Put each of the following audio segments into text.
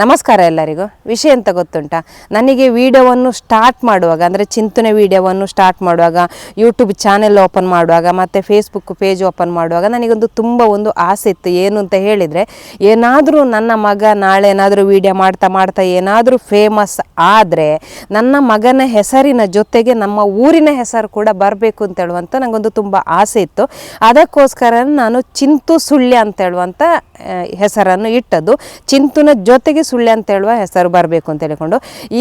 ನಮಸ್ಕಾರ ಎಲ್ಲರಿಗೂ. ವಿಷಯ ಅಂತ ಗೊತ್ತುಂಟ? ನನಗೆ ವಿಡಿಯೋವನ್ನು ಸ್ಟಾರ್ಟ್ ಮಾಡುವಾಗ, ಅಂದರೆ ಚಿಂತನೆ ವಿಡಿಯೋವನ್ನು ಸ್ಟಾರ್ಟ್ ಮಾಡುವಾಗ ಯೂಟ್ಯೂಬ್ ಚಾನೆಲ್ ಓಪನ್ ಮಾಡುವಾಗ, ಮತ್ತು ಫೇಸ್ಬುಕ್ ಪೇಜ್ ಓಪನ್ ಮಾಡುವಾಗ ನನಗೊಂದು ತುಂಬ ಒಂದು ಆಸೆ ಇತ್ತು. ಏನು ಅಂತ ಹೇಳಿದರೆ, ಏನಾದರೂ ನನ್ನ ಮಗ ನಾಳೆ ಏನಾದರೂ ವಿಡಿಯೋ ಮಾಡ್ತಾ ಮಾಡ್ತಾ ಏನಾದರೂ ಫೇಮಸ್ ಆದರೆ, ನನ್ನ ಮಗನ ಹೆಸರಿನ ಜೊತೆಗೆ ನಮ್ಮ ಊರಿನ ಹೆಸರು ಕೂಡ ಬರಬೇಕು ಅಂತ ಹೇಳುವಂಥ ನನಗೊಂದು ತುಂಬ ಆಸೆ ಇತ್ತು. ಅದಕ್ಕೋಸ್ಕರ ನಾನು ಚಿಂತು ಸುಳ್ಯ ಅಂತ ಹೇಳುವಂಥ ಹೆಸರನ್ನು ಇಟ್ಟದ್ದು. ಚಿಂತುನ ಜೊತೆಗೆ ಸುಳ್ಯ ಅಂತ ಹೇಳುವ ಹೆಸರು ಬರಬೇಕು ಅಂತ ಹೇಳಿಕೊಂಡು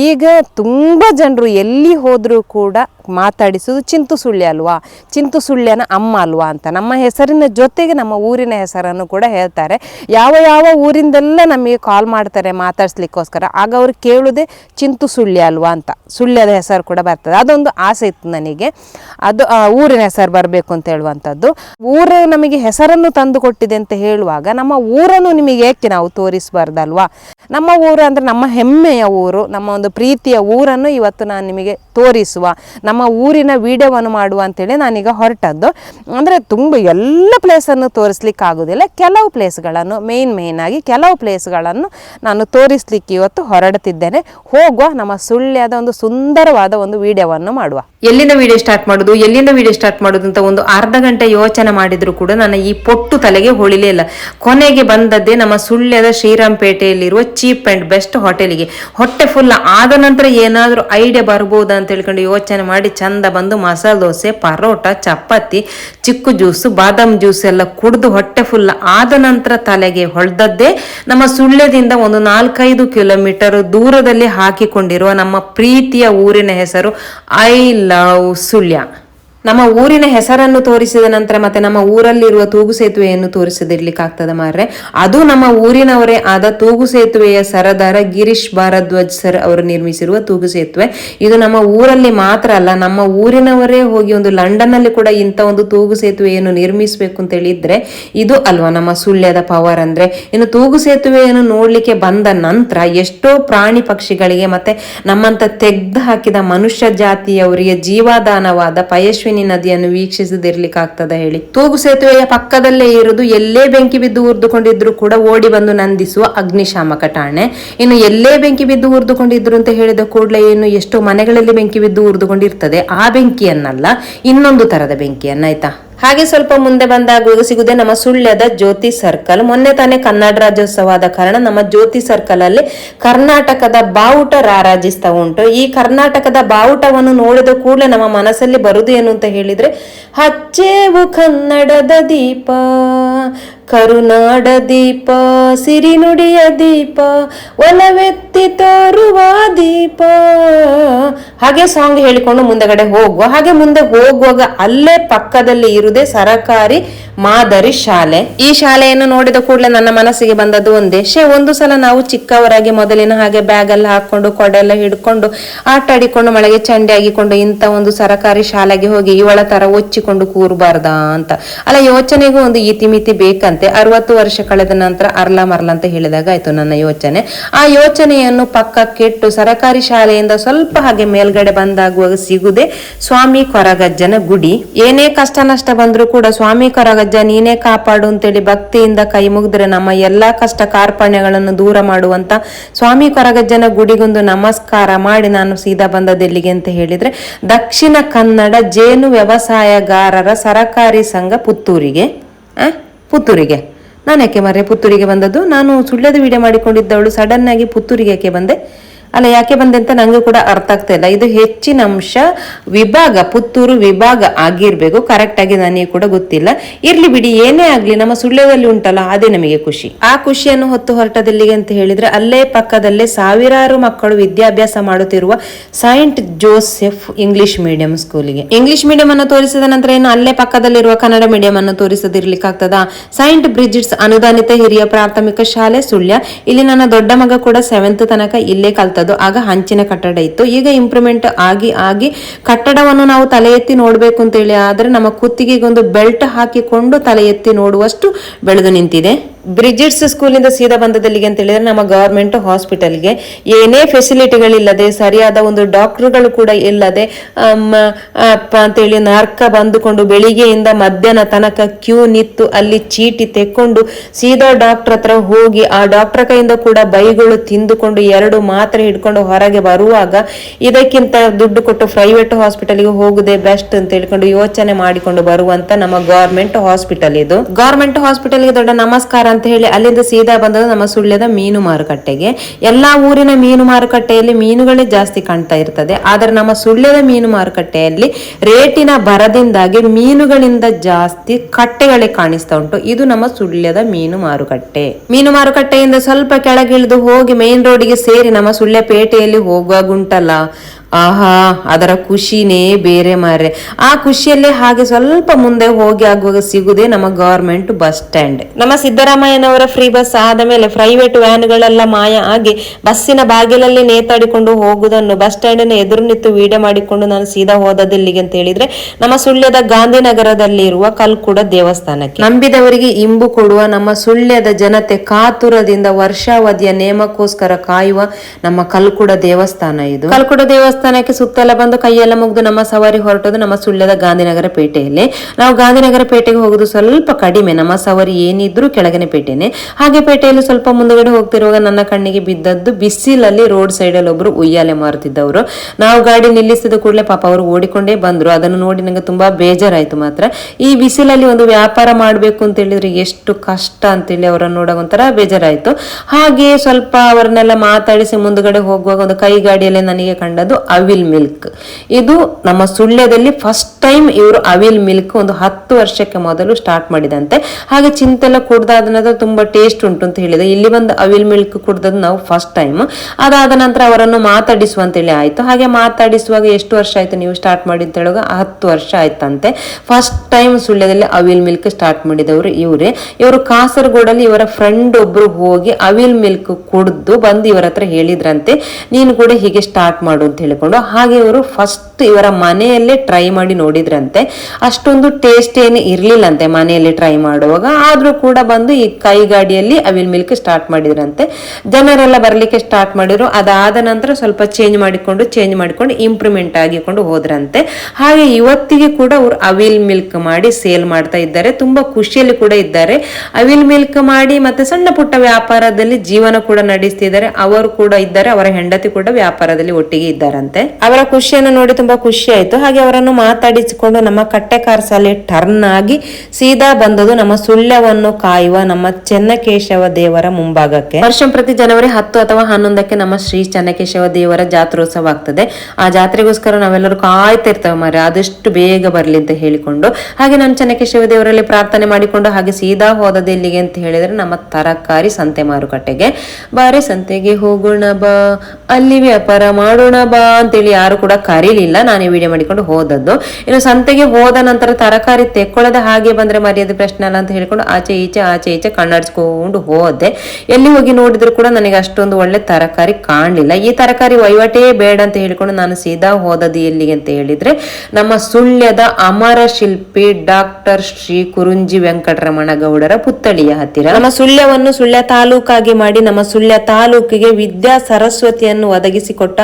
ಈಗ ತುಂಬ ಜನರು ಎಲ್ಲಿ ಹೋದರೂ ಕೂಡ ಮಾತಾಡಿಸೋದು ಚಿಂತು ಸುಳ್ಯ ಅಲ್ವಾ? ಚಿಂತು ಸುಳ್ಯನ ಅಮ್ಮ ಅಲ್ವಾ ಅಂತ. ನಮ್ಮ ಹೆಸರಿನ ಜೊತೆಗೆ ನಮ್ಮ ಊರಿನ ಹೆಸರನ್ನು ಕೂಡ ಹೇಳ್ತಾರೆ. ಯಾವ ಯಾವ ಊರಿಂದೆಲ್ಲ ನಮಗೆ ಕಾಲ್ ಮಾಡ್ತಾರೆ ಮಾತಾಡ್ಸ್ಲಿಕ್ಕೋಸ್ಕರ, ಆಗ ಅವ್ರು ಕೇಳುವುದೇ ಚಿಂತು ಸುಳ್ಯ ಅಲ್ವಾ ಅಂತ. ಸುಳ್ಯದ ಹೆಸರು ಕೂಡ ಬರ್ತದೆ. ಅದೊಂದು ಆಸೆ ಇತ್ತು ನನಗೆ. ಅದು ಊರಿನ ಹೆಸರು ಬರಬೇಕು ಅಂತ ಹೇಳುವಂಥದ್ದು. ಊರು ನಮಗೆ ಹೆಸರನ್ನು ತಂದು ಕೊಟ್ಟಿದೆ ಅಂತ ಹೇಳುವಾಗ ನಮ್ಮ ಊರನ್ನು ನಿಮಗೆ ಏಕೆ ನಾವು ತೋರಿಸಬಾರ್ದಲ್ವಾ? ನಮ್ಮ ಊರು ಅಂದರೆ ನಮ್ಮ ಹೆಮ್ಮೆಯ ಊರು, ನಮ್ಮ ಒಂದು ಪ್ರೀತಿಯ ಊರನ್ನು ಇವತ್ತು ನಾನು ನಿಮಗೆ ತೋರಿಸುವ, ನಮ್ಮ ಊರಿನ ವೀಡಿಯೋವನ್ನು ಮಾಡುವ ಅಂತೇಳಿ ನಾನೀಗ ಹೊರಟದ್ದು. ಅಂದರೆ ತುಂಬ ಎಲ್ಲ ಪ್ಲೇಸನ್ನು ತೋರಿಸ್ಲಿಕ್ಕೆ ಆಗೋದಿಲ್ಲ, ಕೆಲವು ಪ್ಲೇಸ್ಗಳನ್ನು ಮೇಯ್ನ್ ಆಗಿ ಕೆಲವು ಪ್ಲೇಸ್ಗಳನ್ನು ನಾನು ತೋರಿಸ್ಲಿಕ್ಕೆ ಇವತ್ತು ಹೊರಡುತ್ತಿದ್ದೇನೆ ಹೋಗುವ ನಮ್ಮ ಸುಳ್ಳ್ಯದ ಒಂದು ಸುಂದರವಾದ ಒಂದು ವೀಡಿಯೋವನ್ನು ಮಾಡುವ. ಎಲ್ಲಿಂದ ವಿಡಿಯೋ ಸ್ಟಾರ್ಟ್ ಮಾಡೋದು, ಎಲ್ಲಿಂದ ವಿಡಿಯೋ ಸ್ಟಾರ್ಟ್ ಮಾಡೋದು ಅಂತ ಒಂದು ಅರ್ಧ ಗಂಟೆ ಯೋಚನೆ ಮಾಡಿದರೂ ಕೂಡ ನನ್ನ ಈ ಪೊಟ್ಟು ತಲೆಗೆ ಹೊಳಿಲೇ ಇಲ್ಲ. ಕೊನೆಗೆ ಬಂದದ್ದೇ ನಮ್ಮ ಸುಳ್ಳ್ಯದ ಶ್ರೀರಾಮ್ಪೇಟೆಯಲ್ಲಿರುವ ಚೀಪ್ ಅಂಡ್ ಬೆಸ್ಟ್ ಹೋಟೆಲಿಗೆ. ಹೊಟ್ಟೆ ಫುಲ್ ಆದ ನಂತರ ಏನಾದರೂ ಐಡಿಯಾ ಬರ್ಬೋದಾ ಅಂತ ಹೇಳ್ಕೊಂಡು ಯೋಚನೆ ಮಾಡಿ ಚಂದ ಬಂದು ಮಸಾಲೆ ದೋಸೆ, ಪರೋಟ, ಚಪಾತಿ, ಚಿಕ್ಕು ಜ್ಯೂಸು ಬಾದಾಮ್ ಜ್ಯೂಸ್ ಎಲ್ಲ ಕುಡಿದು ಹೊಟ್ಟೆ ಫುಲ್ ಆದ ನಂತರ ತಲೆಗೆ ಹೊಳೆದದ್ದೇ ನಮ್ಮ ಸುಳ್ಳ್ಯದಿಂದ ಒಂದು ನಾಲ್ಕೈದು ಕಿಲೋಮೀಟರ್ ದೂರದಲ್ಲಿ ಹಾಕಿಕೊಂಡಿರುವ ನಮ್ಮ ಪ್ರೀತಿಯ ಊರಿನ ಹೆಸರು ಐ ಲವ್ ಸುಳ್ಯ. ನಮ್ಮ ಊರಿನ ಹೆಸರನ್ನು ತೋರಿಸಿದ ನಂತರ ಮತ್ತೆ ನಮ್ಮ ಊರಲ್ಲಿರುವ ತೂಗು ಸೇತುವೆಯನ್ನು ತೋರಿಸದಿರ್ಲಿಕ್ಕಾಗ್ತದೆ ಮಾರ್ರೆ. ಅದು ನಮ್ಮ ಊರಿನವರೇ ಆದ ತೂಗು ಸೇತುವೆಯ ಸರದಾರ ಗಿರೀಶ್ ಭಾರದ್ವಾಜ್ ಸರ್ ಅವರು ನಿರ್ಮಿಸಿರುವ ತೂಗು ಸೇತುವೆ. ಇದು ನಮ್ಮ ಊರಲ್ಲಿ ಮಾತ್ರ ಅಲ್ಲ, ನಮ್ಮ ಊರಿನವರೇ ಹೋಗಿ ಒಂದು ಲಂಡನ್ ಅಲ್ಲಿ ಕೂಡ ಇಂಥ ಒಂದು ತೂಗು ಸೇತುವೆಯನ್ನು ನಿರ್ಮಿಸಬೇಕು ಅಂತ ಹೇಳಿದ್ರೆ ಇದು ಅಲ್ವಾ ನಮ್ಮ ಸುಳ್ಯದ ಪವರ್ ಅಂದ್ರೆ. ಇನ್ನು ತೂಗು ಸೇತುವೆಯನ್ನು ನೋಡ್ಲಿಕ್ಕೆ ಬಂದ ನಂತರ ಎಷ್ಟೋ ಪ್ರಾಣಿ ಪಕ್ಷಿಗಳಿಗೆ ಮತ್ತೆ ನಮ್ಮಂತ ತೆಗ್ದು ಹಾಕಿದ ಮನುಷ್ಯ ಜಾತಿಯವರಿಗೆ ಜೀವಾದಾನವಾದ ಪಯಶ್ವಿನಿ ನದಿಯನ್ನು ವೀಕ್ಷಿಸದಿರ್ಲಿಕ್ಕಾಗ್ತದ ಹೇಳಿ. ತೂಗು ಸೇತುವೆಯ ಪಕ್ಕದಲ್ಲೇ ಇರುವುದು ಎಲ್ಲೇ ಬೆಂಕಿ ಬಿದ್ದು ಉರಿದುಕೊಂಡಿದ್ರು ಕೂಡ ಓಡಿ ಬಂದು ನಂದಿಸುವ ಅಗ್ನಿಶಾಮಕ ಠಾಣೆ ಇನ್ನು ಎಲ್ಲೇ ಬೆಂಕಿ ಬಿದ್ದು ಉರಿದುಕೊಂಡಿದ್ರು ಅಂತ ಹೇಳಿದ ಕೂಡಲೇ ಏನು ಎಷ್ಟೋ ಮನೆಗಳಲ್ಲಿ ಬೆಂಕಿ ಬಿದ್ದು ಉರಿದುಕೊಂಡಿರ್ತದೆ. ಆ ಬೆಂಕಿಯನ್ನಲ್ಲ, ಇನ್ನೊಂದು ತರದ ಬೆಂಕಿಯನ್ನ, ಆಯ್ತಾ? ಹಾಗೆ ಸ್ವಲ್ಪ ಮುಂದೆ ಬಂದಾಗ ಸಿಗುದೇ ನಮ್ಮ ಸುಳ್ಯದ ಜ್ಯೋತಿ ಸರ್ಕಲ್ ಮೊನ್ನೆ ತಾನೇ ಕನ್ನಡ ರಾಜ್ಯೋತ್ಸವ ಆದ ಕಾರಣ ನಮ್ಮ ಜ್ಯೋತಿ ಸರ್ಕಲ್ ಅಲ್ಲಿ ಕರ್ನಾಟಕದ ಬಾವುಟ ರಾರಾಜಿಸ್ತಾ ಉಂಟು. ಈ ಕರ್ನಾಟಕದ ಬಾವುಟವನ್ನು ನೋಡಿದ ಕೂಡಲೇ ನಮ್ಮ ಮನಸ್ಸಲ್ಲಿ ಬರುದು ಏನು ಅಂತ ಹೇಳಿದ್ರೆ, ಹಚ್ಚೇವು ಕನ್ನಡದ ದೀಪ ಕರುನಾಡ ದೀಪ, ಸಿರಿನುಡಿಯ ದೀಪ ಒಲವೆತ್ತಿ ತೋರುವ ದೀಪ. ಹಾಗೆ ಸಾಂಗ್ ಹೇಳಿಕೊಂಡು ಮುಂದೆಗಡೆ ಹೋಗುವ, ಹಾಗೆ ಮುಂದೆ ಹೋಗುವಾಗ ಅಲ್ಲೇ ಪಕ್ಕದಲ್ಲಿ ಇರುವುದೇ ಸರಕಾರಿ ಮಾದರಿ ಶಾಲೆ. ಈ ಶಾಲೆಯನ್ನು ನೋಡಿದ ಕೂಡಲೇ ನನ್ನ ಮನಸ್ಸಿಗೆ ಬಂದದ್ದು ಒಂದೇ. ಶೇ, ಒಂದು ಸಲ ನಾವು ಚಿಕ್ಕವರಾಗಿ ಮೊದಲಿನ ಹಾಗೆ ಬ್ಯಾಗ್ ಎಲ್ಲ ಹಾಕೊಂಡು ಕೊಡೆಲ್ಲ ಹಿಡ್ಕೊಂಡು, ಆಟ ಆಡಿಕೊಂಡು, ಮಳೆಗೆ ಚಂಡಿ ಆಗಿಕೊಂಡು ಇಂಥ ಒಂದು ಸರಕಾರಿ ಶಾಲೆಗೆ ಹೋಗಿ ಇವಳ ತರ ಒಚ್ಚಿಕೊಂಡು ಕೂರಬಾರ್ದಾ ಅಂತ. ಅಲ್ಲ, ಯೋಚನೆಗೂ ಒಂದು ಇತಿಮಿತಿ ಬೇಕಂತೆ. ಅರವತ್ತು ವರ್ಷ ಕಳೆದ ನಂತರ ಅರ್ಲ ಮರ್ಲ ಅಂತ ಹೇಳಿದಾಗ ಆಯ್ತು ನನ್ನ ಯೋಚನೆ. ಆ ಯೋಚನೆಯನ್ನು ಪಕ್ಕಕ್ಕಿಟ್ಟು ಸರಕಾರಿ ಶಾಲೆಯಿಂದ ಸ್ವಲ್ಪ ಹಾಗೆ ಮೇಲ್ಗಡೆ ಬಂದಾಗುವಾಗ ಸಿಗುದೇ ಸ್ವಾಮಿ ಕೊರಗಜ್ಜನ ಗುಡಿ. ಏನೇ ಕಷ್ಟ ನಷ್ಟ ಬಂದ್ರೂ ಕೂಡ ಸ್ವಾಮಿ ಕೊರಗಜ್ಜ ನೀನೇ ಕಾಪಾಡು ಅಂತೇಳಿ ಭಕ್ತಿಯಿಂದ ಕೈ ಮುಗಿದ್ರೆ ನಮ್ಮ ಎಲ್ಲಾ ಕಷ್ಟ ಕಾರ್ಪಣ್ಯಗಳನ್ನು ದೂರ ಮಾಡುವಂತ ಸ್ವಾಮಿ ಕೊರಗಜ್ಜನ ಗುಡಿಗೊಂದು ನಮಸ್ಕಾರ ಮಾಡಿ ನಾನು ಸೀದಾ ಬಂದದೆಲ್ಲಿಗೆ ಅಂತ ಹೇಳಿದ್ರೆ ದಕ್ಷಿಣ ಕನ್ನಡ ಜೇನು ವ್ಯವಸಾಯಗಾರರ ಸರಕಾರಿ ಸಂಘ ಪುತ್ತೂರಿಗೆ. ಪುತ್ತೂರಿಗೆ. ನಾನು ಯಾಕೆ ಮರೆ ಪುತ್ತೂರಿಗೆ ಬಂದದ್ದು? ನಾನು ಸುಳ್ಯದ ವಿಡಿಯೋ ಮಾಡಿಕೊಂಡಿದ್ದವಳು ಸಡನ್ ಆಗಿ ಪುತ್ತೂರಿಗೆ ಯಾಕೆ ಬಂದೆ? ಅಲ್ಲ, ಯಾಕೆ ಬಂದೆ ಅಂತ ನಂಗೂ ಕೂಡ ಅರ್ಥ ಆಗ್ತಾ ಇಲ್ಲ. ಇದು ಹೆಚ್ಚಿನ ಅಂಶ ವಿಭಾಗ, ಪುತ್ತೂರು ವಿಭಾಗ ಆಗಿರ್ಬೇಕು. ಕರೆಕ್ಟ್ ಆಗಿ ನನಗೆ ಕೂಡ ಗೊತ್ತಿಲ್ಲ. ಇರ್ಲಿ ಬಿಡಿ, ಏನೇ ಆಗ್ಲಿ, ನಮ್ಮ ಸುಳ್ಳ್ಯದಲ್ಲಿ ಉಂಟಲ್ಲ, ಅದೇ ನಮಗೆ ಖುಷಿ. ಆ ಖುಷಿಯನ್ನು ಹೊತ್ತು ಹೊರಟದಲ್ಲಿಗೆ ಅಂತ ಹೇಳಿದ್ರೆ, ಅಲ್ಲೇ ಪಕ್ಕದಲ್ಲೇ ಸಾವಿರಾರು ಮಕ್ಕಳು ವಿದ್ಯಾಭ್ಯಾಸ ಮಾಡುತ್ತಿರುವ ಸೈಂಟ್ ಜೋಸೆಫ್ ಇಂಗ್ಲಿಷ್ ಮೀಡಿಯಂ ಸ್ಕೂಲಿಗೆ ಇಂಗ್ಲಿಷ್ ಮೀಡಿಯಂ ಅನ್ನು ತೋರಿಸಿದ ನಂತರ ಏನು ಅಲ್ಲೇ ಪಕ್ಕದಲ್ಲಿರುವ ಕನ್ನಡ ಮೀಡಿಯಂ ಅನ್ನು ತೋರಿಸದಿರ್ಲಿಕ್ಕಾಗ್ತದಾ ಸೈಂಟ್ ಬ್ರಿಜಿಟ್ಸ್ ಅನುದಾನಿತ ಹಿರಿಯ ಪ್ರಾಥಮಿಕ ಶಾಲೆ ಸುಳ್ಯ. ಇಲ್ಲಿ ನನ್ನ ದೊಡ್ಡ ಮಗ ಕೂಡ ಸೆವೆಂತ್ ತನಕ ಇಲ್ಲೇ ಕಲ್ತದ್ದು. ಆಗ ಹಂಚಿನ ಕಟ್ಟಡ ಇತ್ತು. ಈಗ ಇಂಪ್ರೂವ್ಮೆಂಟ್ ಆಗಿ ಆಗಿ ಕಟ್ಟಡವನ್ನು ನಾವು ತಲೆ ಎತ್ತಿ ನೋಡ್ಬೇಕು ಅಂತೇಳಿ ಆದ್ರೆ ನಮ್ಮ ಕುತ್ತಿಗೆಗೆ ಒಂದು ಬೆಲ್ಟ್ ಹಾಕಿಕೊಂಡು ತಲೆ ಎತ್ತಿ ನೋಡುವಷ್ಟು ಬೆಳೆದು ನಿಂತಿದೆ. ಬ್ರಿಜಿಟ್ಸ್ ಸ್ಕೂಲಿಂದ ಸೀದಾ ಬಂದದಲ್ಲಿಗೆ ಅಂತ ಹೇಳಿದ್ರೆ ನಮ್ಮ ಗವರ್ಮೆಂಟ್ ಹಾಸ್ಪಿಟಲ್ಗೆ ಏನೇ ಫೆಸಿಲಿಟಿಗಳಿಲ್ಲದೆ ಸರಿಯಾದ ಒಂದು ಡಾಕ್ಟರ್ಗಳು ಕೂಡ ಇಲ್ಲದೆ ಅಂತ ಅಂತೇಳಿ ನರ್ಕ ಬಂದುಕೊಂಡು ಬೆಳಿಗ್ಗೆಯಿಂದ ಮಧ್ಯಾಹ್ನ ತನಕ ಕ್ಯೂ ನಿಂತು ಅಲ್ಲಿ ಚೀಟಿ ತೆಕ್ಕೊಂಡು ಸೀದಾ ಡಾಕ್ಟರ್ ಹತ್ರ ಹೋಗಿ, ಆ ಡಾಕ್ಟರ್ ಕೈಯಿಂದ ಕೂಡ ಬೈಗಳು ತಿಂದುಕೊಂಡು ಎರಡು ಮಾತ್ರೆ ಹಿಡ್ಕೊಂಡು ಹೊರಗೆ ಬರುವಾಗ ಇದಕ್ಕಿಂತ ದುಡ್ಡು ಕೊಟ್ಟು ಪ್ರೈವೇಟ್ ಹಾಸ್ಪಿಟಲ್ಗೆ ಹೋಗುದೇ ಬೆಸ್ಟ್ ಅಂತ ಹೇಳ್ಕೊಂಡು ಯೋಚನೆ ಮಾಡಿಕೊಂಡು ಬರುವಂತ ನಮ್ಮ ಗವರ್ಮೆಂಟ್ ಹಾಸ್ಪಿಟಲ್ ಇದು. ಗವರ್ಮೆಂಟ್ ಹಾಸ್ಪಿಟಲ್ಗೆ ದೊಡ್ಡ ನಮಸ್ಕಾರ ಅಂತ ಹೇಳಿ ಅಲ್ಲಿಂದ ಸೀದಾ ಬಂದದ್ದು ನಮ್ಮ ಸುಳ್ಯದ ಮೀನು ಮಾರುಕಟ್ಟೆಗೆ. ಎಲ್ಲಾ ಊರಿನ ಮೀನು ಮಾರುಕಟ್ಟೆಯಲ್ಲಿ ಮೀನುಗಳೇ ಜಾಸ್ತಿ ಕಾಣ್ತಾ ಇರ್ತದೆ. ಆದ್ರೆ ನಮ್ಮ ಸುಳ್ಯದ ಮೀನು ಮಾರುಕಟ್ಟೆಯಲ್ಲಿ ರೇಟಿನ ಬರದಿಂದಾಗಿ ಮೀನುಗಳಿಂದ ಜಾಸ್ತಿ ಕಟ್ಟೆಗಳೇ ಕಾಣಿಸ್ತಾ ಉಂಟು. ಇದು ನಮ್ಮ ಸುಳ್ಯದ ಮೀನು ಮಾರುಕಟ್ಟೆ. ಮೀನು ಮಾರುಕಟ್ಟೆಯಿಂದ ಸ್ವಲ್ಪ ಕೆಳಗಿಳಿದು ಹೋಗಿ ಮೇನ್ ರೋಡಿಗೆ ಸೇರಿ ನಮ್ಮ ಸುಳ್ಯ ಪೇಟೆಯಲ್ಲಿ ಹೋಗುವಾಗ ಉಂಟಲ್ಲ ಆಹಾ ಅದರ ಖುಷಿನೇ ಬೇರೆ ಮಾರೆ ಆ ಖುಷಿಯಲ್ಲೇ ಹಾಗೆ ಸ್ವಲ್ಪ ಮುಂದೆ ಹೋಗಿ ಆಗುವಾಗ ಸಿಗುದೇ ನಮ್ಮ ಗವರ್ಮೆಂಟ್ ಬಸ್ ಸ್ಟ್ಯಾಂಡ್. ನಮ್ಮ ಸಿದ್ದರಾಮಯ್ಯನವರ ಫ್ರೀ ಬಸ್ ಆದ ಮೇಲೆ ಪ್ರೈವೇಟ್ ವ್ಯಾನ್ಗಳೆಲ್ಲ ಮಾಯ ಆಗಿ ಬಸ್ಸಿನ ಬಾಗಿಲಲ್ಲಿ ನೇತಾಡಿಕೊಂಡು ಹೋಗುವುದನ್ನು ಬಸ್ ಸ್ಟ್ಯಾಂಡಿನ ಎದುರು ನಿಂತು ವಿಡಿಯೋ ಮಾಡಿಕೊಂಡು ನಾನು ಸೀದಾ ಹೋದದಿಲ್ಲಿಗೆ ಅಂತ ಹೇಳಿದ್ರೆ ನಮ್ಮ ಸುಳ್ಯದ ಗಾಂಧಿನಗರದಲ್ಲಿರುವ ಕಲ್ಕುಡ ದೇವಸ್ಥಾನಕ್ಕೆ. ನಂಬಿದವರಿಗೆ ಇಂಬು ಕೊಡುವ ನಮ್ಮ ಸುಳ್ಯದ ಜನತೆ ಕಾತುರದಿಂದ ವರ್ಷಾವಧಿಯ ನೇಮಕ್ಕೋಸ್ಕರ ಕಾಯುವ ನಮ್ಮ ಕಲ್ಕುಡ ದೇವಸ್ಥಾನ ಇದು. ಕಲ್ಕುಡ ದೇವಸ್ಥಾನಕ್ಕೆ ಸುತ್ತೆಲ್ಲ ಬಂದು ಕೈಯೆಲ್ಲ ಮುಗಿದು ನಮ್ಮ ಸವಾರಿ ಹೊರಟೋದು ನಮ್ಮ ಸುಳ್ಯದ ಗಾಂಧಿನಗರ ಪೇಟೆಯಲ್ಲಿ. ನಾವು ಗಾಂಧಿನಗರ ಪೇಟೆಗೆ ಹೋಗೋದು ಸ್ವಲ್ಪ ಕಡಿಮೆ. ನಮ್ಮ ಸವಾರಿ ಏನಿದ್ರು ಕೆಳಗನೆ ಪೇಟೆನೆ. ಹಾಗೆ ಪೇಟೆಯಲ್ಲಿ ಸ್ವಲ್ಪ ಮುಂದುಗಡೆ ಹೋಗ್ತಿರುವಾಗ ನನ್ನ ಕಣ್ಣಿಗೆ ಬಿದ್ದದ್ದು ಬಿಸಿಲಲ್ಲಿ ರೋಡ್ ಸೈಡ್ ಅಲ್ಲಿ ಒಬ್ರು ಉಯ್ಯಾಲೆ ಮಾರುತ್ತಿದ್ದವರು. ನಾವು ಗಾಡಿ ನಿಲ್ಲಿಸಿದ ಕೂಡಲೇ ಪಾಪ ಅವರು ಓಡಿಕೊಂಡೇ ಬಂದ್ರು. ಅದನ್ನು ನೋಡಿ ನಂಗೆ ತುಂಬಾ ಬೇಜಾರಾಯ್ತು ಮಾತ್ರ. ಈ ಬಿಸಿಲಲ್ಲಿ ಒಂದು ವ್ಯಾಪಾರ ಮಾಡಬೇಕು ಅಂತ ಹೇಳಿದ್ರೆ ಎಷ್ಟು ಕಷ್ಟ ಅಂತೇಳಿ ಅವರನ್ನು ನೋಡೋ ಒಂಥರ ಬೇಜಾರಾಯ್ತು. ಹಾಗೆ ಸ್ವಲ್ಪ ಅವರನ್ನೆಲ್ಲ ಮಾತಾಡಿಸಿ ಮುಂದುಗಡೆ ಹೋಗುವಾಗ ಒಂದು ಕೈ ಗಾಡಿಯಲ್ಲಿ ನನಗೆ ಕಂಡದ್ದು ಅವಿಲ್ ಮಿಲ್ಕ್. ಇದು ನಮ್ಮ ಸುಳ್ಯದಲ್ಲಿ ಫಸ್ಟ್ ಟೈಮ್ ಇವರು ಅವಿಲ್ ಮಿಲ್ಕ್ ಒಂದು ಹತ್ತು ವರ್ಷಕ್ಕೆ ಮೊದಲು ಸ್ಟಾರ್ಟ್ ಮಾಡಿದಂತೆ. ಹಾಗೆ ಚಿಂತೆಲ್ಲ ಕುಡ್ದಾದ ನಂತರ ತುಂಬಾ ಟೇಸ್ಟ್ ಉಂಟು ಅಂತ ಹೇಳಿದೆ. ಇಲ್ಲಿ ಬಂದು ಅವಿಲ್ ಮಿಲ್ಕ್ ಕುಡ್ದದ್ದು ನಾವು ಫಸ್ಟ್ ಟೈಮ್ ಅದಾದ ನಂತರ ಅವರನ್ನು ಮಾತಾಡಿಸುವ ಅಂತೇಳಿ ಆಯ್ತು. ಹಾಗೆ ಮಾತಾಡಿಸುವಾಗ ಎಷ್ಟು ವರ್ಷ ಆಯ್ತು ನೀವು ಸ್ಟಾರ್ಟ್ ಮಾಡಿ ಅಂತ ಹೇಳುವಾಗ ಹತ್ತು ವರ್ಷ ಆಯ್ತಂತೆ. ಫಸ್ಟ್ ಟೈಮ್ ಸುಳ್ಯದಲ್ಲಿ ಅವಿಲ್ ಮಿಲ್ಕ್ ಸ್ಟಾರ್ಟ್ ಮಾಡಿದವರು ಇವರೇ. ಇವರು ಕಾಸರಗೋಡಲ್ಲಿ ಇವರ ಫ್ರೆಂಡ್ ಒಬ್ರು ಹೋಗಿ ಅವಿಲ್ ಮಿಲ್ಕ್ ಕುಡ್ದು ಬಂದು ಇವರ ಹತ್ರ ಹೇಳಿದ್ರಂತೆ. ನೀನು ಕೂಡ ಹೀಗೆ ಸ್ಟಾರ್ಟ್ ಮಾಡು ಅಂತ ಹೇಳಿಕೊಂಡು ಹಾಗೆ ಇವರು ಫಸ್ಟ್ ಇವರ ಮನೆಯಲ್ಲೇ ಟ್ರೈ ಮಾಡಿ ನೋಡಿದ್ರಂತೆ. ಅಷ್ಟೊಂದು ಟೇಸ್ಟ್ ಏನು ಇರಲಿಲ್ಲಂತೆ ಮನೆಯಲ್ಲಿ ಟ್ರೈ ಮಾಡುವಾಗ. ಆದರೂ ಕೂಡ ಬಂದು ಈ ಕೈ ಗಾಡಿಯಲ್ಲಿ ಅವಿಲ್ ಮಿಲ್ಕ್ ಸ್ಟಾರ್ಟ್ ಮಾಡಿದ್ರಂತೆ. ಜನರೆಲ್ಲ ಬರಲಿಕ್ಕೆ ಸ್ಟಾರ್ಟ್ ಮಾಡಿದ್ರು. ಅದಾದ ನಂತರ ಸ್ವಲ್ಪ ಚೇಂಜ್ ಮಾಡಿಕೊಂಡು ಚೇಂಜ್ ಮಾಡಿಕೊಂಡು ಇಂಪ್ರೂವ್ಮೆಂಟ್ ಆಗಿಕೊಂಡು ಹೋದ್ರಂತೆ. ಹಾಗೆ ಇವತ್ತಿಗೆ ಕೂಡ ಅವರು ಅವಿಲ್ ಮಿಲ್ಕ್ ಮಾಡಿ ಸೇಲ್ ಮಾಡ್ತಾ ಇದ್ದಾರೆ. ತುಂಬಾ ಖುಷಿಯಲ್ಲಿ ಕೂಡ ಇದ್ದಾರೆ. ಅವಿಲ್ ಮಿಲ್ಕ್ ಮಾಡಿ ಮತ್ತೆ ಸಣ್ಣ ಪುಟ್ಟ ವ್ಯಾಪಾರದಲ್ಲಿ ಜೀವನ ಕೂಡ ನಡೆಸ್ತಿದ್ದಾರೆ. ಅವರು ಕೂಡ ಇದ್ದಾರೆ. ಅವರ ಹೆಂಡತಿ ಕೂಡ ವ್ಯಾಪಾರದಲ್ಲಿ ಒಟ್ಟಿಗೆ ಅವರ ಖುಷಿಯನ್ನು ನೋಡಿ ತುಂಬಾ ಖುಷಿ ಆಯ್ತು. ಹಾಗೆ ಅವರನ್ನು ಮಾತಾಡಿಸಿಕೊಂಡು ನಮ್ಮ ಕಟ್ಟೆ ಕಾರ್ಸಲ್ಲಿ ಟರ್ನ್ ಆಗಿ ಸೀದಾ ಬಂದದು ನಮ್ಮ ಸುಳ್ಯವನ್ನು ಕಾಯುವ ನಮ್ಮ ಚೆನ್ನಕೇಶವ ದೇವರ ಮುಂಭಾಗಕ್ಕೆ. ವರ್ಷ ಪ್ರತಿ ಜನವರಿ ಹತ್ತು ಅಥವಾ ಹನ್ನೊಂದಕ್ಕೆ ನಮ್ಮ ಶ್ರೀ ಚೆನ್ನಕೇಶವ ದೇವರ ಜಾತ್ರೋತ್ಸವ ಆಗ್ತದೆ ಆ ಜಾತ್ರೆಗೋಸ್ಕರ ನಾವೆಲ್ಲರೂ ಕಾಯ್ತಿರ್ತೇವೆ ಮಾರೆ ಆದಷ್ಟು ಬೇಗ ಬರಲಿ ಅಂತ ಹೇಳಿಕೊಂಡು. ಹಾಗೆ ನಾನು ಚೆನ್ನಕೇಶವ ದೇವರಲ್ಲಿ ಪ್ರಾರ್ಥನೆ ಮಾಡಿಕೊಂಡು ಹಾಗೆ ಸೀದಾ ಹೋದದ್ದು ಇಲ್ಲಿಗೆ ಅಂತ ಹೇಳಿದ್ರೆ ನಮ್ಮ ತರಕಾರಿ ಸಂತೆ ಮಾರುಕಟ್ಟೆಗೆ. ಬಾರೆ ಸಂತೆಗೆ ಹೋಗೋಣ ಬಾ ಅಲ್ಲಿ ವ್ಯಾಪಾರ ಮಾಡೋಣ ಬಾ ಅಂತೇಳಿ ಯಾರು ಕೂಡ ಕರೀಲಿಲ್ಲ. ನಾನು ವಿಡಿಯೋ ಮಾಡಿಕೊಂಡು ಹೋದದ್ದು. ಇನ್ನು ಸಂತೆಗೆ ಹೋದ ನಂತರ ತರಕಾರಿ ತೆಕ್ಕೊಳ್ಳದೆ ಹಾಗೆ ಬಂದ್ರೆ ಮರ್ಯಾದೆ ಪ್ರಶ್ನೆ ಅಲ್ಲ ಅಂತ ಹೇಳ್ಕೊಂಡು ಆಚೆ ಈಚೆ ಆಚೆ ಈಚೆ ಕಣ್ಣಾಡಿಸ್ಕೊಂಡು ಹೋದೆ. ಎಲ್ಲಿ ಹೋಗಿ ನೋಡಿದ್ರು ಕೂಡ ನನಗೆ ಅಷ್ಟೊಂದು ಒಳ್ಳೆ ತರಕಾರಿ ಕಾಣಲಿಲ್ಲ. ಈ ತರಕಾರಿ ವಹಿವಾಟೇ ಬೇಡ ಅಂತ ಹೇಳಿಕೊಂಡು ನಾನು ಸೀದಾ ಹೋದದ್ದು ಎಲ್ಲಿಗೆ ಅಂತ ಹೇಳಿದ್ರೆ ನಮ್ಮ ಸುಳ್ಯದ ಅಮರ ಶಿಲ್ಪಿ ಡಾಕ್ಟರ್ ಶ್ರೀ ಕುರುಂಜಿ ವೆಂಕಟರಮಣ ಗೌಡರ ಪುತ್ಥಳಿಯ ಹತ್ತಿರ. ನಮ್ಮ ಸುಳ್ಯವನ್ನು ಸುಳ್ಯ ತಾಲೂಕಾಗಿ ಮಾಡಿ ನಮ್ಮ ಸುಳ್ಯ ತಾಲೂಕಿಗೆ ವಿದ್ಯಾ ಸರಸ್ವತಿಯನ್ನು ಒದಗಿಸಿಕೊಟ್ಟ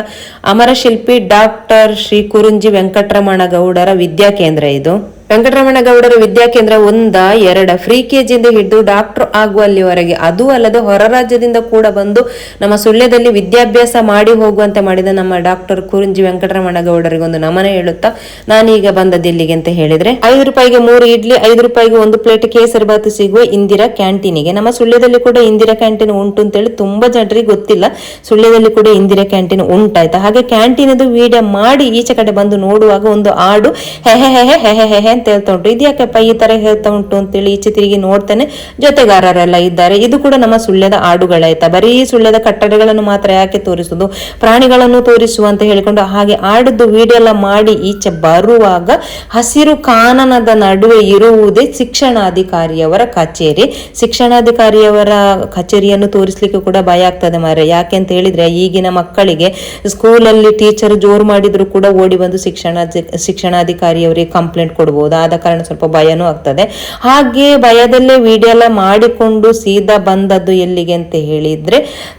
ಅಮರ ಶಿಲ್ಪಿ ಡಾಕ್ಟರ್ ಶ್ರೀ ಕುರುಂಜಿ ವೆಂಕಟರಮಣ ಗೌಡರ ವಿದ್ಯಾಕೇಂದ್ರ ಇದು. ವೆಂಕಟರಮಣ ಗೌಡರ ವಿದ್ಯಾಕೇಂದ್ರ ಒಂದ, ಎರಡ ಫ್ರೀ ಕೆಜಿಯಿಂದ ಹಿಡಿದು ಡಾಕ್ಟರ್ ಆಗುವಲ್ಲಿವರೆಗೆ ಅದು ಅಲ್ಲದೆ ಹೊರ ರಾಜ್ಯದಿಂದ ಕೂಡ ಬಂದು ನಮ್ಮ ಸುಳ್ಯದಲ್ಲಿ ವಿದ್ಯಾಭ್ಯಾಸ ಮಾಡಿ ಹೋಗುವಂತೆ ಮಾಡಿದ ನಮ್ಮ ಡಾಕ್ಟರ್ ಕುರುಂಜಿ ವೆಂಕಟರಮಣ ಗೌಡರಿಗೆ ಒಂದು ನಮನ ಹೇಳುತ್ತಾ, ನಾನೀಗ ಬಂದ ಇಲ್ಲಿಗೆ ಅಂತ ಹೇಳಿದ್ರೆ, ಐದು ರೂಪಾಯಿಗೆ ಮೂರು ಇಡ್ಲಿ, ಐದು ರೂಪಾಯಿಗೆ ಒಂದು ಪ್ಲೇಟ್ ಕೇಸರಿ ಬಾತು ಸಿಗುವ ಇಂದಿರಾ ಕ್ಯಾಂಟೀನಿಗೆ. ನಮ್ಮ ಸುಳ್ಯದಲ್ಲಿ ಕೂಡ ಇಂದಿರಾ ಕ್ಯಾಂಟೀನ್ ಉಂಟು ಅಂತೇಳಿ ತುಂಬಾ ಜನರಿಗೆ ಗೊತ್ತಿಲ್ಲ, ಸುಳ್ಯದಲ್ಲಿ ಕೂಡ ಇಂದಿರಾ ಕ್ಯಾಂಟೀನ್ ಉಂಟಾಯ್ತಾ. ಹಾಗೆ ಕ್ಯಾಂಟೀನದು ವಿಡಿಯೋ ಮಾಡಿ ಈಚೆ ಕಡೆ ಬಂದು ನೋಡುವಾಗ ಒಂದು ಹಾಡು ಹೆಹೆ ಹೆಹೆ ಹೆಹೆ ಹೆಹೆ ಅಂತ ಹೇಳ್ತಾ ಉಂಟು. ಇದ್ಯಾಕಪ್ಪ ಈ ತರ ಹೇಳ್ತಾ ಉಂಟು ಅಂತೇಳಿ ಈಚೆ ತಿರುಗಿ ನೋಡ್ತೇನೆ. ಜೊತೆಗಾರರೆಲ್ಲ ಇದ್ದಾರೆ. ಇದು ಕೂಡ ನಮ್ಮ ಸುಳ್ಯದ ಆಡುಗಳಾಯ್ತಾ ಬರೀ ಸುಳ್ಯದ ಕಟ್ಟಡಗಳನ್ನು ಮಾತ್ರ ಯಾಕೆ ತೋರಿಸುದು ಪ್ರಾಣಿಗಳನ್ನು ತೋರಿಸುವ ಅಂತ ಹೇಳಿಕೊಂಡು ಹಾಗೆ ಆಡದ್ದು ವಿಡಿಯೋ ಎಲ್ಲ ಮಾಡಿ ಈಚೆ ಬರುವಾಗ ಹಸಿರು ಕಾನನದ ನಡುವೆ ಇರುವುದೇ ಶಿಕ್ಷಣಾಧಿಕಾರಿಯವರ ಕಚೇರಿ. ಶಿಕ್ಷಣಾಧಿಕಾರಿಯವರ ಕಚೇರಿಯನ್ನು ತೋರಿಸ್ಲಿಕ್ಕೆ ಕೂಡ ಭಯ ಆಗ್ತದೆ ಮಾರೆ ಯಾಕೆ ಅಂತ ಹೇಳಿದ್ರೆ ಈಗಿನ ಮಕ್ಕಳಿಗೆ ಸ್ಕೂಲಲ್ಲಿ ಟೀಚರ್ ಜೋರು ಮಾಡಿದ್ರು ಕೂಡ ಓಡಿ ಬಂದು ಶಿಕ್ಷಣ ಶಿಕ್ಷಣಾಧಿಕಾರಿಯವರಿಗೆ ಕಂಪ್ಲೇಂಟ್ ಕೊಡ್ಬೋದು. ಹೇಳ್ಬೋದು ಆದ ಕಾರಣ ಸ್ವಲ್ಪ ಭಯನೂ ಆಗ್ತದೆ. ಹಾಗೆ ಭಯದಲ್ಲೇ ವಿಡಿಯೋ ಎಲ್ಲ ಮಾಡಿಕೊಂಡು ಸೀದಾ ಬಂದದ್ದು ಎಲ್ಲಿಗೆ ಅಂತ ಹೇಳಿದ್ರೆ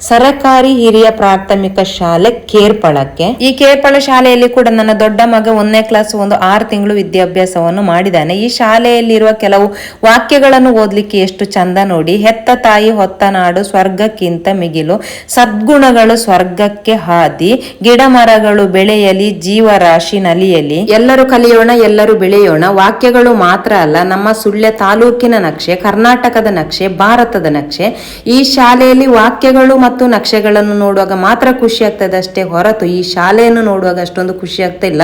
ಸರಕಾರಿ ಹಿರಿಯ ಪ್ರಾಥಮಿಕ ಶಾಲೆ ಕೇರ್ಪಳಕ್ಕೆ. ಈ ಕೇರ್ಪಳ ಶಾಲೆಯಲ್ಲಿ ಕೂಡ ನನ್ನ ದೊಡ್ಡ ಮಗ ಒಂದನೇ ಕ್ಲಾಸ್ ಒಂದು ಆರು ತಿಂಗಳು ವಿದ್ಯಾಭ್ಯಾಸವನ್ನು ಮಾಡಿದ್ದಾನೆ. ಈ ಶಾಲೆಯಲ್ಲಿರುವ ಕೆಲವು ವಾಕ್ಯಗಳನ್ನು ಓದ್ಲಿಕ್ಕೆ ಎಷ್ಟು ಚಂದ ನೋಡಿ. ಹೆತ್ತ ತಾಯಿ ಹೊತ್ತ ನಾಡು ಸ್ವರ್ಗಕ್ಕಿಂತ ಮಿಗಿಲು. ಸದ್ಗುಣಗಳು ಸ್ವರ್ಗಕ್ಕೆ ಹಾದಿ. ಗಿಡ ಮರಗಳು ಬೆಳೆಯಲಿ, ಜೀವರಾಶಿ ನಲಿಯಲಿ. ಎಲ್ಲರೂ ಕಲಿಯೋಣ, ಎಲ್ಲರೂ ಬೆಳೆಯೋಣ. ವಾಕ್ಯಗಳು ಮಾತ್ರ ಅಲ್ಲ, ನಮ್ಮ ಸುಳ್ಯ ತಾಲೂಕಿನ ನಕ್ಷೆ, ಕರ್ನಾಟಕದ ನಕ್ಷೆ, ಭಾರತದ ನಕ್ಷೆ, ಈ ಶಾಲೆಯಲ್ಲಿ ವಾಕ್ಯಗಳು ಮತ್ತು ನಕ್ಷೆಗಳನ್ನು ನೋಡುವಾಗ ಮಾತ್ರ ಖುಷಿ ಆಗ್ತದೆ ಅಷ್ಟೇ ಹೊರತು ಈ ಶಾಲೆಯನ್ನು ನೋಡುವಾಗ ಅಷ್ಟೊಂದು ಖುಷಿ ಆಗ್ತಾ ಇಲ್ಲ.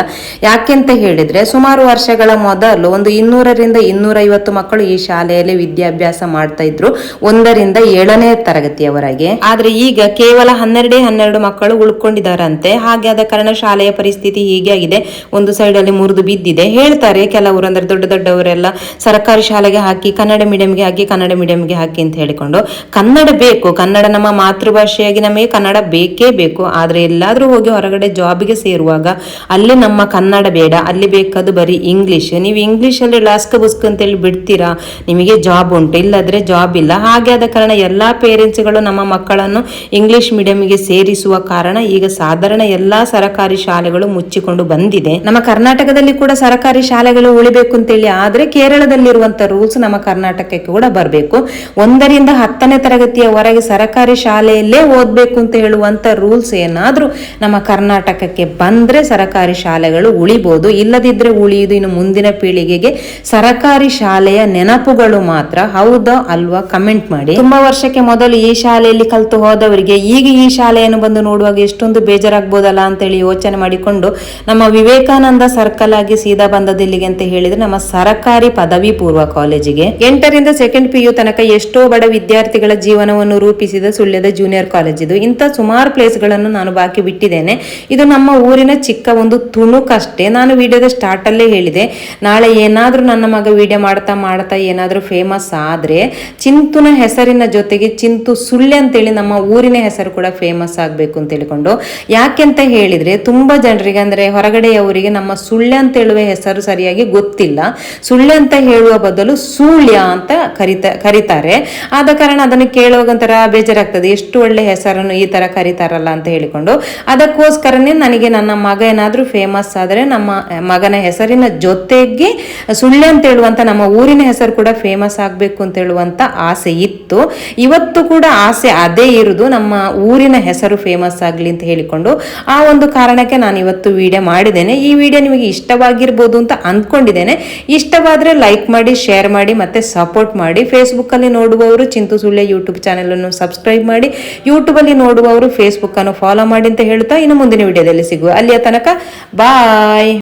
ಯಾಕೆಂತ ಹೇಳಿದ್ರೆ ಸುಮಾರು ವರ್ಷಗಳ ಮೊದಲು ಒಂದು ಇನ್ನೂರರಿಂದ ಇನ್ನೂರೈವತ್ತು ಮಕ್ಕಳು ಈ ಶಾಲೆಯಲ್ಲಿ ವಿದ್ಯಾಭ್ಯಾಸ ಮಾಡ್ತಾ ಇದ್ರು, ಒಂದರಿಂದ ಏಳನೇ ತರಗತಿಯವರೆಗೆ. ಆದ್ರೆ ಈಗ ಕೇವಲ ಹನ್ನೆರಡೇ ಹನ್ನೆರಡು ಮಕ್ಕಳು ಉಳ್ಕೊಂಡಿದ್ದಾರಂತೆ, ಹಾಗೆ ಆದ ಕಾರಣ ಶಾಲೆಯ ಪರಿಸ್ಥಿತಿ ಹೀಗೆ ಆಗಿದೆ. ಒಂದು ಸೈಡ್ ಅಲ್ಲಿ ಮುರಿದು ಬಿದ್ದಿದೆ. ಹೇಳ್ತಾರೆ ಕೆಲವರು ಅಂದ್ರೆ ದೊಡ್ಡ ದೊಡ್ಡವರೆಲ್ಲ ಸರ್ಕಾರಿ ಶಾಲೆಗೆ ಹಾಕಿ, ಕನ್ನಡ ಮೀಡಿಯಂಗೆ ಹಾಕಿ, ಕನ್ನಡ ಮೀಡಿಯಂಗೆ ಹಾಕಿ ಅಂತ ಹೇಳಿಕೊಂಡು ಕನ್ನಡ ಬೇಕು. ಕನ್ನಡ ನಮ್ಮ ಮಾತೃಭಾಷೆಯಾಗಿ ನಮಗೆ ಕನ್ನಡ ಬೇಕೇ ಬೇಕು. ಆದ್ರೆ ಎಲ್ಲಾದ್ರೂ ಹೋಗಿ ಹೊರಗಡೆ ಜಾಬ್ಗೆ ಸೇರುವಾಗ ಅಲ್ಲಿ ನಮ್ಮ ಕನ್ನಡ ಬೇಡ. ಅಲ್ಲಿ ಬೇಕಾದ್ದು ಬರೀ ಇಂಗ್ಲಿಷ್ ನೀವು ಇಂಗ್ಲಿಷ್ ಅಲ್ಲಿ ಲಾಸ್ಕ್ ಬುಸ್ಕ್ ಅಂತೇಳಿ ಬಿಡ್ತೀರಾ? ನಿಮಗೆ ಜಾಬ್ ಉಂಟು. ಇಲ್ಲದ್ರೆ ಜಾಬ್ ಇಲ್ಲ. ಹಾಗೆ ಆದ ಕಾರಣ ಎಲ್ಲಾ ಪೇರೆಂಟ್ಸ್ಗಳು ನಮ್ಮ ಮಕ್ಕಳನ್ನು ಇಂಗ್ಲಿಷ್ ಮೀಡಿಯಂಗೆ ಸೇರಿಸುವ ಕಾರಣ ಈಗ ಸಾಧಾರಣ ಎಲ್ಲಾ ಸರಕಾರಿ ಶಾಲೆಗಳು ಮುಚ್ಚಿಕೊಂಡು ಬಂದಿದೆ. ನಮ್ಮ ಕರ್ನಾಟಕದಲ್ಲಿ ಕೂಡ ಸರಕಾರಿ ಶಾಲೆಗಳು ಉಳಿಬೇಕು ಅಂತೇಳಿ, ಆದ್ರೆ ಕೇರಳದಲ್ಲಿರುವಂತ ರೂಲ್ಸ್ ನಮ್ಮ ಕರ್ನಾಟಕಕ್ಕೆ ಕೂಡ ಬರಬೇಕು. ಒಂದರಿಂದ ಹತ್ತನೇ ತರಗತಿಯವರೆಗೆ ಸರಕಾರಿ ಶಾಲೆಯಲ್ಲೇ ಓದ್ಬೇಕು ಅಂತ ಹೇಳುವಂತ ರೂಲ್ಸ್ ಏನಾದರೂ ನಮ್ಮ ಕರ್ನಾಟಕಕ್ಕೆ ಬಂದ್ರೆ ಸರಕಾರಿ ಶಾಲೆಗಳು ಉಳಿಬಹುದು ಇಲ್ಲದಿದ್ರೆ ಉಳಿಯುವುದು ಇನ್ನು ಮುಂದಿನ ಪೀಳಿಗೆಗೆ ಸರಕಾರಿ ಶಾಲೆಯ ನೆನಪುಗಳು ಮಾತ್ರ. ಹೌದಾ ಅಲ್ವಾ? ಕಮೆಂಟ್ ಮಾಡಿ. ತುಂಬಾ ವರ್ಷಕ್ಕೆ ಮೊದಲು ಈ ಶಾಲೆಯಲ್ಲಿ ಕಲಿತು ಹೋದವರಿಗೆ ಈಗ ಈ ಶಾಲೆಯನ್ನು ಬಂದು ನೋಡುವಾಗ ಎಷ್ಟೊಂದು ಬೇಜಾರಾಗ್ಬೋದಲ್ಲ ಅಂತೇಳಿ ಯೋಚನೆ ಮಾಡಿಕೊಂಡು ನಮ್ಮ ವಿವೇಕಾನಂದ ಸರ್ಕಲ್ ಆಗಿ ಸೀದಾ ಬಂದದಿಲ್ಲಿಗೆ ಅಂತ ಹೇಳಿದ್ರೆ ನಮ್ಮ ಸರಕಾರಿ ಪದವಿ ಪೂರ್ವ ಕಾಲೇಜಿಗೆ ಎಂಟರಿಂದ ಸೆಕೆಂಡ್ ಪಿ ಯು ತನಕ ಎಷ್ಟೋ ಬಡ ವಿದ್ಯಾರ್ಥಿಗಳ ಜೀವನವನ್ನು ರೂಪಿಸಿದ ಸುಳ್ಯದ ಜೂನಿಯರ್ ಕಾಲೇಜ್ ಇದು. ಇಂಥ ಸುಮಾರು ಪ್ಲೇಸ್ಗಳನ್ನು ನಾನು ಬಾಕಿ ಬಿಟ್ಟಿದ್ದೇನೆ. ಇದು ನಮ್ಮ ಊರಿನ ಚಿಕ್ಕ ಒಂದು ತುಣುಕಷ್ಟೇ. ನಾನು ವಿಡಿಯೋದ ಸ್ಟಾರ್ಟ್ ಅಲ್ಲೇ ಹೇಳಿದೆ. ನಾಳೆ ಏನಾದ್ರೂ ನನ್ನ ಮಗ ವಿಡಿಯೋ ಮಾಡ್ತಾ ಮಾಡ್ತಾ ಏನಾದ್ರೂ ಫೇಮಸ್ ಆದ್ರೆ ಚಿಂತುನ ಹೆಸರಿನ ಜೊತೆಗೆ ಚಿಂತು ಸುಳ್ಯ ಅಂತೇಳಿ ನಮ್ಮ ಊರಿನ ಹೆಸರು ಕೂಡ ಫೇಮಸ್ ಆಗ್ಬೇಕು ಅಂತ ಹೇಳಿಕೊಂಡು ಯಾಕೆಂತ ಹೇಳಿದ್ರೆ ತುಂಬಾ ಜನರಿಗೆ ಅಂದ್ರೆ ಹೊರಗಡೆಯವರಿಗೆ ನಮ್ಮ ಸುಳ್ಯ ಅಂತ ಹೇಳುವ ಹೆಸರು ಸರಿಯಾಗಿ ಗೊತ್ತಿಲ್ಲ. ಸುಳ್ಯ ಅಂತ ಹೇಳುವ ಬದಲು ಸುಳ್ಯ ಅಂತ ಕರಿತ, ಕರೀತಾರೆ. ಆದ ಕಾರಣ ಅದನ್ನು ಕೇಳುವಾಗ ಒಂಥರ ಬೇಜಾರಾಗ್ತದೆ. ಎಷ್ಟು ಒಳ್ಳೆ ಹೆಸರನ್ನು ಈ ತರ ಕರೀತಾರಲ್ಲ ಅಂತ ಹೇಳಿಕೊಂಡು. ಅದಕ್ಕೋಸ್ಕರನೇ ನನಗೆ ನನ್ನ ಮಗ ಏನಾದ್ರೂ ಫೇಮಸ್ ಆದ್ರೆ ನಮ್ಮ ಮಗನ ಹೆಸರಿನ ಜೊತೆಗೆ ಸುಳ್ಯ ಅಂತ ಹೇಳುವಂತ, ನಮ್ಮ ಊರಿನ ಹೆಸರು ಕೂಡ ಫೇಮಸ್ ಆಗ್ಬೇಕು ಅಂತ ಹೇಳುವಂತ ಆಸೆ ಇತ್ತು. ಇವತ್ತು ಕೂಡ ಆಸೆ ಅದೇ ಇರುದು. ನಮ್ಮ ಊರಿನ ಹೆಸರು ಫೇಮಸ್ ಆಗ್ಲಿ ಅಂತ ಹೇಳಿಕೊಂಡು ಆ ಒಂದು ಕಾರಣಕ್ಕೆ ನಾನು ಇವತ್ತು ವಿಡಿಯೋ ಮಾಡಿದ್ದೇನೆ. ಈ ವಿಡಿಯೋ ನಿಮಗೆ ಇಷ್ಟವಾಗಿರ್ಬೋದು ಅಂತ ಅಂದ್ಕೊಂಡಿದ್ದೇನೆ. ಇಷ್ಟವಾದ್ರೆ ಲೈಕ್ ಮಾಡಿ ಶೇರ್ ಮಾಡಿ, ಮತ್ತೆ ಸಪೋರ್ಟ್ ಮಾಡಿ. ಫೇಸ್ಬುಕ್ಕಲ್ಲಿ ನೋಡುವವರು ಚಿಂತು ಸುಳ್ಳೆ ಯೂಟ್ಯೂಬ್ ಚಾನೆಲ್ ಅನ್ನು ಸಬ್ಸ್ಕ್ರೈಬ್ ಮಾಡಿ. ಯೂಟ್ಯೂಬಲ್ಲಿ ನೋಡುವವರು ಫೇಸ್ಬುಕ್ಕನ್ನು ಫಾಲೋ ಮಾಡಿ ಅಂತ ಹೇಳ್ತಾ ಇನ್ನು ಮುಂದಿನ ವಿಡಿಯೋದಲ್ಲಿ ಸಿಗುವ. ಅಲ್ಲಿಯ ತನಕ ಬಾಯ್